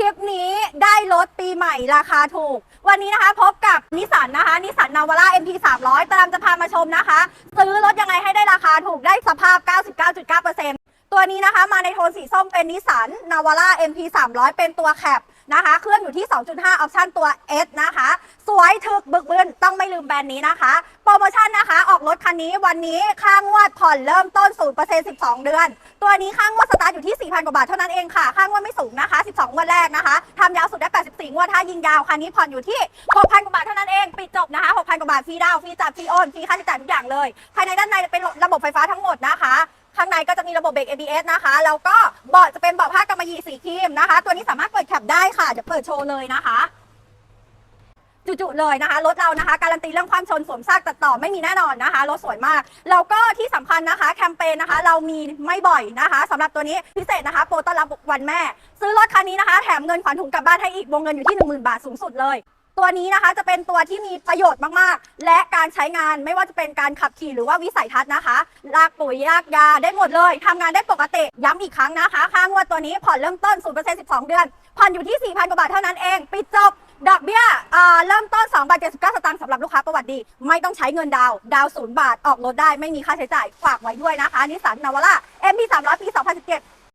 คลิปนี้ได้รถปีใหม่ราคาถูก วันนี้นะคะพบกับนิสันนะคะนิสันนาวาร่า MP 300ตามจะพามาชมนะคะ ซื้อรถยังไงให้ได้ราคาถูกได้สภาพ 99.9%ตัวนี้นะคะมาในโทนสีส้มเป็นนิสันนาวาร่า MP 300เป็นตัวแคปนะคะ เครื่องอยู่ที่ 2.5 ออปชั่นตัว S นะคะ สวยถึกบึกบึนต้องไม่ลืมแบรนด์นี้นะคะ โปรโมชั่น คันนี้วันนี้ค่างวดผ่อนเริ่มต้น 0% 12 เดือน ตัวนี้ค่างวดสตาร์ทอยู่ที่ 4,000 กว่าบาทเท่านั้นเองค่ะ ค่างวดไม่สูงนะคะ 12 งวดแรกนะคะทำยาวสุดได้ 84 งวด ถ้ายิงยาวคันนี้ผ่อนอยู่ที่ 6,000 กว่าบาทเท่านั้นเอง ปิดจบนะคะ 6,000 กว่าบาท ฟรีดาวน์ฟรีจัดฟรีโอน ฟรีค่าใช้จ่ายทุกอย่างเลย ภายในด้านในเป็นระบบไฟฟ้าทั้งหมดนะคะข้างในก็จะมีระบบเบรก ABS นะคะ แล้วก็เบาะจะเป็นเบาะผ้ากำมะหยี่สีครีมนะคะ ตัวนี้สามารถเปิดแคปได้ค่ะเดี๋ยวเปิดโชว์เลยนะคะ จุๆเลยนะคะรถเรานะคะ การันตีเรื่องความชนสวมซากตัดต่อไม่มีแน่นอนนะคะรถสวยมากแล้วก็ที่สำคัญนะคะ แคมเปญนะคะ เรามีไม่บ่อยนะคะสำหรับตัวนี้พิเศษนะคะ โปรต้อนรับวันแม่ ซื้อรถคันนี้นะคะ แถมเงินขวัญถุงกลับบ้านให้อีกวงเงินอยู่ที่ 10,000 บาทสูงสุดเลย ตัวนี้นะคะจะเป็นตัวที่มีประโยชน์มากๆ และการใช้งานไม่ว่าจะเป็นการขับขี่หรือว่าวิสัยทัศน์นะคะลากปุ๋ยลากยาได้หมดเลยทำงานได้ปกติย้ำอีกครั้งนะคะ ค่างวดตัวนี้ผ่อนเริ่มต้น0% 12 เดือนผ่อนอยู่ที่4,000กว่าบาทเท่านั้นเอง ปิดจบ ดอกเบี้ยอ่า เริ่มต้น2บาท79 สตางค์สำหรับลูกค้าประวัติดี ไม่ต้องใช้เงินดาว ดาวศูนย์บาทออกรถได้ไม่มีค่าใช้จ่ายฝากไว้ด้วยนะคะนิสสันนาวาร่า MB 300ปี2017